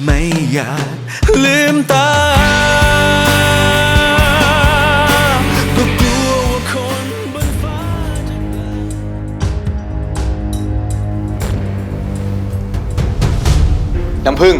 ไม่อยากลืมตาก็กลัวว่าคนบนฟ้าจะน้ำผึ้ง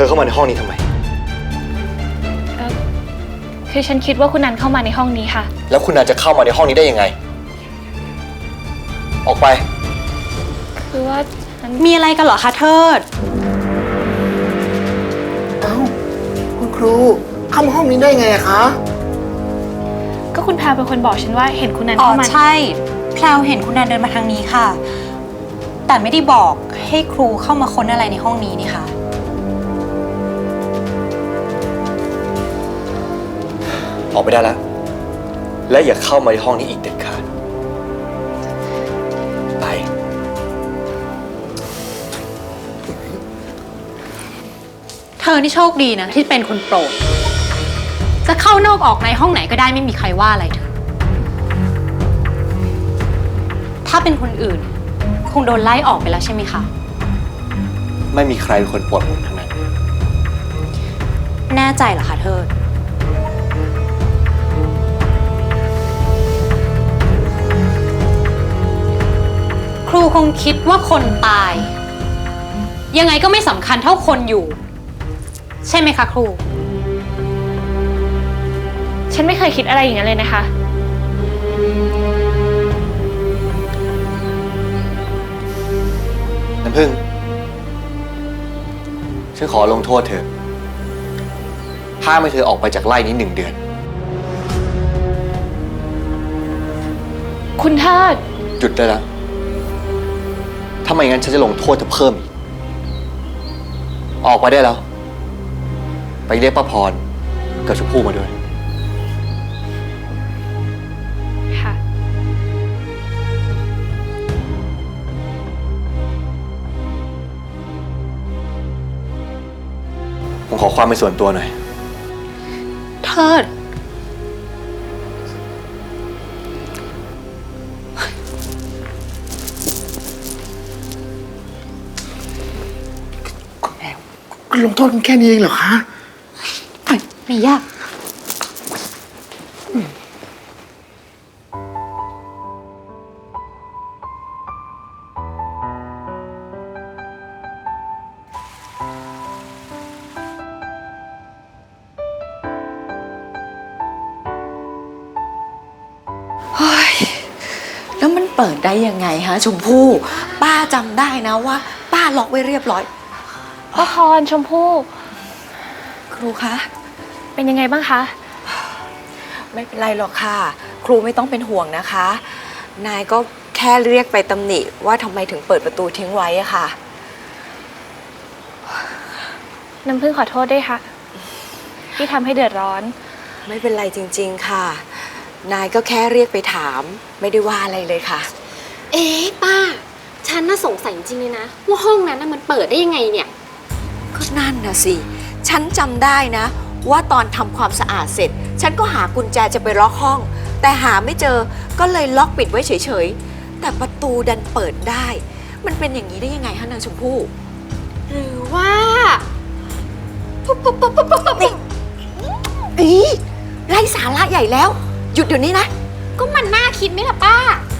ธอเข้ามาในห้องนี้ทำไมเอ่อคือฉันคิดว่าคุณนันเข้ามาในห้องนี้ค่ะ แล้วคุณอาจจะเข้ามาในห้องนี้ได้ยังไง ออกไป คือว่าฉันมีอะไรกันเหรอคะเทิด เอ้าคุณครูเข้ามาห้องนี้ได้ไงอะคะ ก็คุณแพรเป็นคนบอกฉันว่าเห็นคุณนันอ๋อเข้ามาใช่ แพลวเห็นคุณนันเดินมาทางนี้ค่ะ แต่ไม่ได้บอกให้ครูเข้ามาค้นอะไรในห้องนี้นี่ค่ะ ออกไปได้แล้ว และอย่าเข้ามาในห้องนี้อีกเด็ดขาด ไป เธอนี่โชคดีนะ ที่เป็นคนโปรด จะเข้านอกออกในห้องไหนก็ได้ไม่มีใครว่าอะไรเธอ ถ้าเป็นคนอื่น คงโดนไล่ออกไปแล้วใช่ไหมคะ ไม่มีใครเป็นคนปลดผมทั้งนั้น แน่ใจเหรอคะเทิด ครูคงคิดว่าคนตาย ยังไงก็ไม่สำคัญเท่าคนอยู่ ใช่ไหมคะครู ฉันไม่เคยคิดอะไรอย่างนั้นเลยนะคะ น้ำผึ้งฉันขอลงโทษเธอห้ามให้เธอออกไปจากไร่นี้หนึ่งเดือน คุณเทิด หยุดได้แล้ว ถ้าไม่งั้นฉันจะลงโทษเธอเพิ่มอีก ออกไปได้แล้ว ไปเรียกป้าพรกับชมพู่มาด้วย ค่ะ ผมขอความเป็นส่วนตัวหน่อยเทิด ลงโทษกันแค่นี้เองเหรอคะไม่ยากแล้วมันเปิดได้ยังไงฮะชมพู่ ป้าจำได้นะว่า ป้าล็อกไว้เรียบร้อย ป้าพรชมพู่ ครูคะ เป็นยังไงบ้างคะ ไม่เป็นไรหรอกค่ะ ครูไม่ต้องเป็นห่วงนะคะ นายก็แค่เรียกไปตำหนิว่าทำไมถึงเปิดประตูทิ้งไว้อะค่ะ น้ำพึ่งขอโทษด้วยค่ะ ที่ทำให้เดือดร้อน ไม่เป็นไรจริง ๆค่ะ นายก็แค่เรียกไปถาม ไม่ได้ว่าอะไรเลยค่ะ เอ๊ะป้า ฉันน่าสงสัยจริงๆเลยนะ ว่าห้องนั้นน่ะมันเปิดได้ยังไงเนี่ย ก็นั่นนะสิ ฉันจำได้นะ ว่าตอนทำความสะอาดเสร็จ ฉันก็หากุญแจจะไปล็อกห้อง แต่หาไม่เจอก็เลยล็อกปิดไว้เฉยๆ แต่ประตูดันเปิดได้ มันเป็นอย่างนี้ได้ยังไงฮะนางชมพู่หรือว่าปุ๊บปุ๊บปุ๊บปุ๊บปุ๊บปุ๊บอีไร้สาระใหญ่แล้ว หยุดเดี๋ยวนี้นะ ก็มันน่าคิดไหมล่ะป้า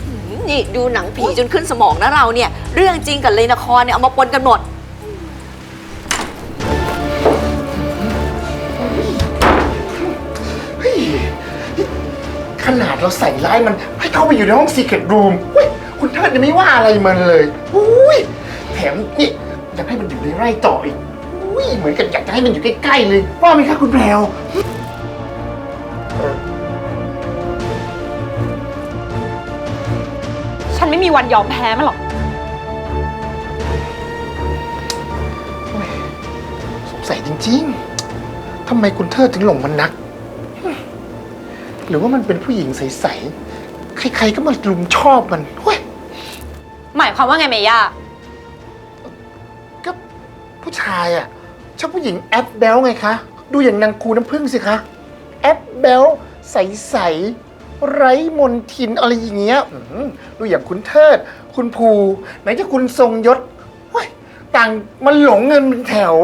หืมนี่ดูหนังผีจนขึ้นสมองนะเราเนี่ย เรื่องจริงกับเลยละครเนี่ยเอามาปนกันหมด นาดเราใส่ร้ายมันให้เข้าไปอยู่ในห้อง Secret Room เฮ้ยคุณเทิดยังไม่ว่าอะไรมันเลยอุ้ยแถมนี่ยังให้มันอยู่ในไร่ต่ออีกอุ้ยเหมือนกับอยากจะให้มันอยู่ใกล้ๆเลย ว่าไหมคะคุณแพรวฉันไม่มีวันยอมแพ้มันหรอก สงสัยจริงๆทำไมคุณเทิดถึงหลงมันนัก หรือว่ามันเป็นผู้หญิงใสๆ ใครๆก็มารุมชอบมันเฮ้ยหมายความว่าไงเมย่าผู้ชายอะชอบผู้หญิงแอปแบลไงคะ ดูอย่างนางครูน้ำผึ้งสิคะ แอปแบลใสๆ ไร้มนทินอะไรอย่างเงี้ยอืมดูอย่างคุณเทิด คุณภู ไหนจะคุณทรงยศเฮ้ยต่างมันหลงเงินเป็นแถว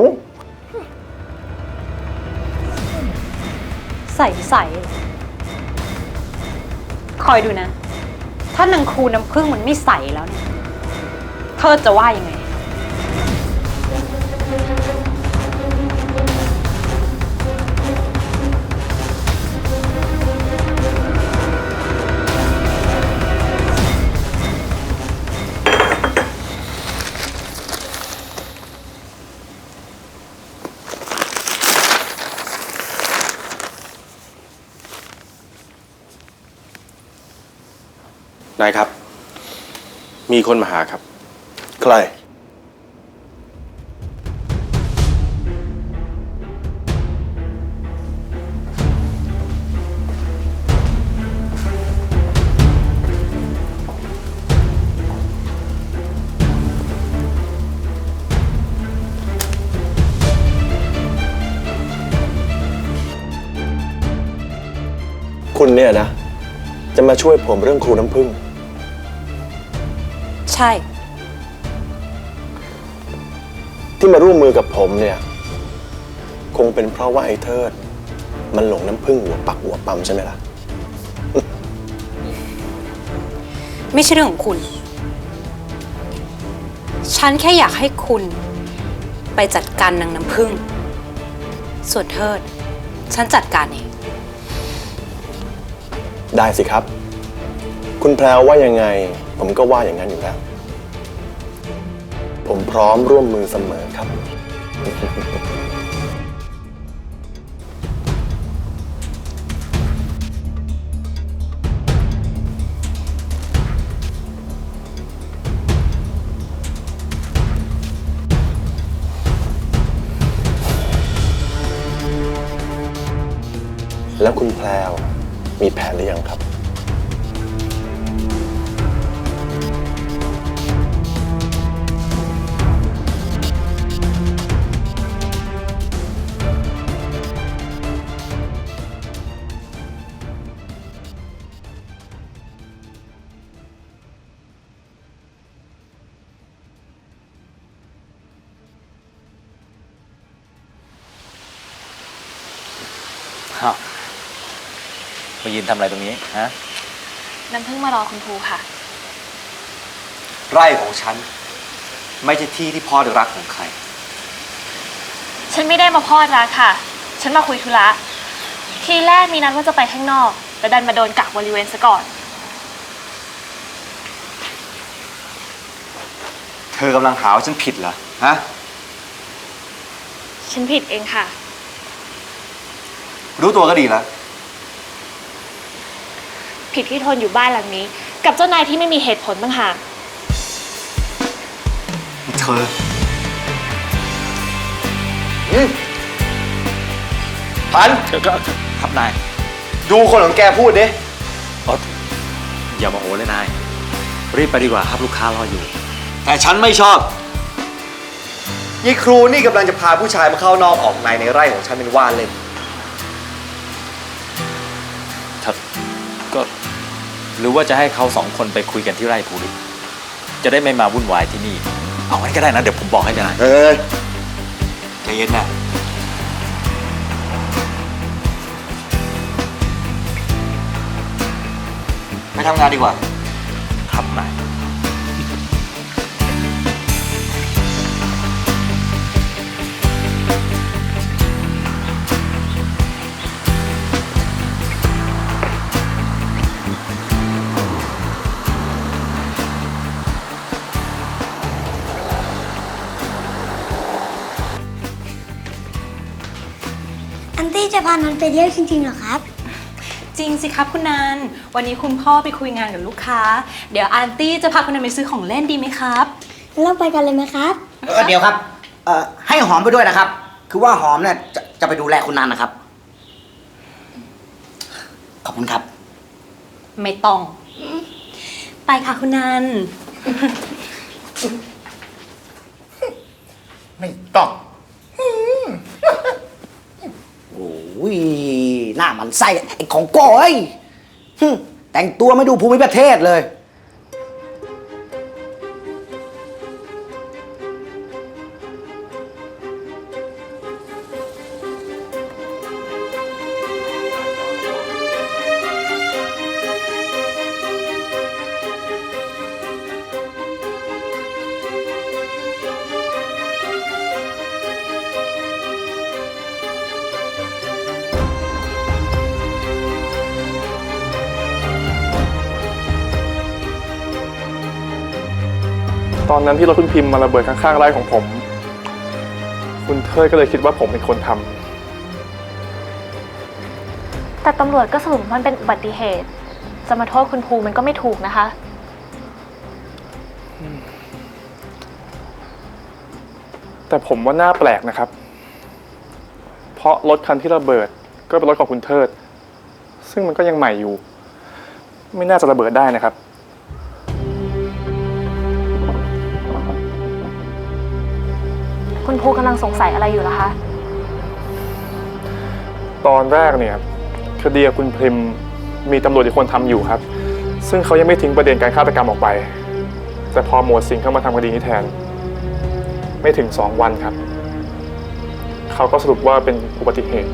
ใส่ใส่ คอยดูนะ ถ้านางครูน้ำพึ่งมันไม่ใส่แล้วเนี่ย เธอจะว่ายังไง นายครับ มีคนมาหาครับ ใคร คุณเนี่ยนะ จะมาช่วยผมเรื่องครูน้ำพึ่ง ใช่ ที่มาร่วมมือกับผมเนี่ย คงเป็นเพราะว่าไอ้เทิด มันหลงน้ำพึ่งหัวปักหัวปั๊มใช่ไหมล่ะ ไม่ใช่เรื่องของคุณ ฉันแค่อยากให้คุณ ไปจัดการนางน้ำพึ่ง ส่วนเทิด ฉันจัดการเอง ได้สิครับ คุณแพรวว่ายังไง ผมก็ว่าอย่างนั้นอยู่แล้ว ผมพร้อมร่วมมือเสมอครับ แล้วคุณแพรวมีแผนหรือยังครับ มายืนทำอะไรตรงนี้ฮะน้ำพึ่งมารอคุณครูค่ะ ไร่ของฉัน ไม่ใช่ที่ที่พ่อรักของใคร ฉันไม่ได้มาพอดรักค่ะ ฉันมาคุยธุระ ทีแรกมีนัดว่าจะไปข้างนอก แต่ดันมาโดนกักบริเวณซะก่อน เธอกำลังหาว่าฉันผิดเหรอฮะฉันผิดเองค่ะ รู้ตัวก็ดีแล้ว ผิดที่ทนอยู่บ้านหลังนี้ กับเจ้านายที่ไม่มีเหตุผลต่างหากเธออืมพันเธอก็ครับนายดูคนของแกพูดดิอย่ามาโหเลยนาย รีบไปดีกว่าครับลูกค้ารออยู่ แต่ฉันไม่ชอบยี่ครูนี่กำลังจะพาผู้ชายมาเข้านอกออกในในไร่ของฉันเป็นว่าเล่นถ้าก็ หรือว่าจะให้เขาสองคนไปคุยกันที่ไร่ภูริจะได้ไม่มาวุ่นวายที่นี่ เอางั้นก็ได้นะ เดี๋ยวผมบอกให้นายเอ้ยใจเย็นนะไปทำงานดีกว่า พานันไปเที่ยวจริงๆเหรอครับ จริงสิครับคุณนัน วันนี้คุณพ่อไปคุยงานกับลูกค้า เดี๋ยวอาร์ตี้จะพาคุณนันไปซื้อของเล่นดีไหมครับ เราไปกันเลยไหมครับ เออเดี๋ยวครับเอ่อให้หอมไปด้วยนะครับ คือว่าหอมเนี่ยจะจะไปดูแลคุณนันนะครับ ขอบคุณครับ ไม่ต้อง ไปค่ะคุณนัน ไม่ต้อง โอ้ย หน้ามันไส้ไอ้ของก้อยแต่งตัวไม่ดูภูมิประเทศเลย ตอนนั้นที่รถคุณพิมพ์มาระเบิดข้างๆไร่ของผม คุณเทิดก็เลยคิดว่าผมเป็นคนทำแต่ตำรวจก็สรุปว่ามันเป็นอุบัติเหตุ จะมาโทษคุณภูมันก็ไม่ถูกนะคะ แต่ผมว่าน่าแปลกนะครับ เพราะรถคันที่ระเบิดก็เป็นรถของคุณเทิด ซึ่งมันก็ยังใหม่อยู่ ไม่น่าจะระเบิดได้นะครับ คุณภูกำลังสงสัยอะไรอยู่ล่ะคะ ตอนแรกเนี่ยคดีกับคุณพิมพ์มีตำรวจอีกคนทำอยู่ครับ ซึ่งเขายังไม่ทิ้งประเด็นการฆาตกรรมออกไป แต่พอหมวดสิงห์เข้ามาทำคดีนี้แทน ไม่ถึงสองวันครับ เขาก็สรุปว่าเป็นอุบัติเหตุ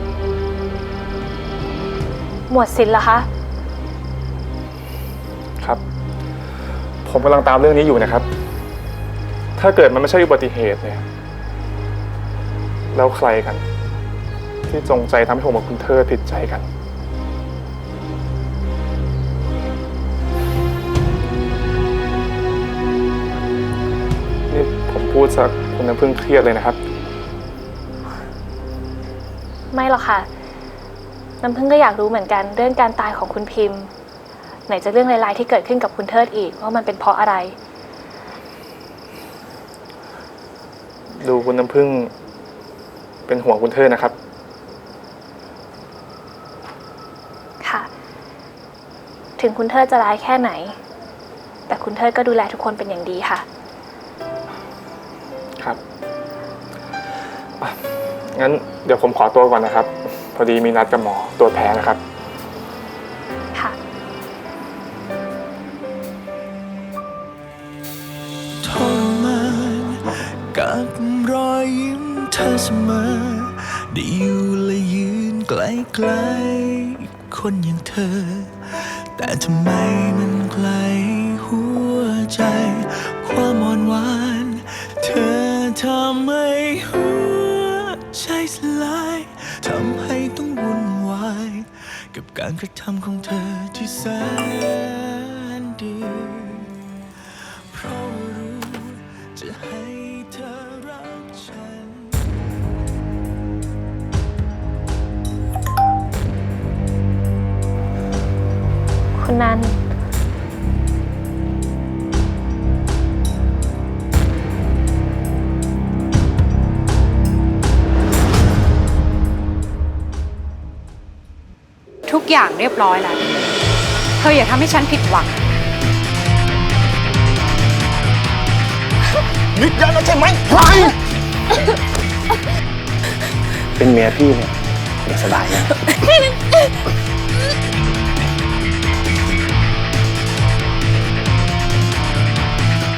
หมวดสินล่ะคะ ครับ ผมกำลังตามเรื่องนี้อยู่นะครับ ถ้าเกิดมันไม่ใช่อุบัติเหตุเนี่ย แล้วใครกัน ที่จงใจทำให้ผมกับคุณเธอผิดใจกัน นี่ผมพูดสักคุณน้ำพึ่งเครียดเลยนะครับ ไม่หรอกค่ะ น้ำพึ่งก็อยากรู้เหมือนกันเรื่องการตายของคุณพิมพ์ ไหนจะเรื่องลายๆที่เกิดขึ้นกับคุณเทิดอีกว่ามันเป็นเพราะอะไร ดูคุณน้ำพึ่ง เป็นห่วงคุณเธอนะครับ ค่ะ ถึงคุณเทิดจะร้ายแค่ไหน แต่คุณเทิดก็ดูแลทุกคนเป็นอย่างดีค่ะ ครับอะงั้นเดี๋ยวผมขอตัวก่อนนะครับ พอดีมีนัดกับหมอตรวจแผลนะครับ ค่ะ ทรมานกับรอยยิ้ม เธอเสมอ ได้อยู่และยืนใกล้ๆคนอย่างเธอ แต่ทำไมมันไกลหัวใจ ความอ่อนหวาน เธอทำให้หัวใจสลายทำให้ต้องวุ่นวาย กับการกระทำของเธอที่แสนดี คุณนัน ทุกอย่างเรียบร้อยแล้ว เธออย่าทำให้ฉันผิดหวังนึกได้แล้วใช่ไหมไปเป็นเมียพี่เนี่ยอย่าสบายนะ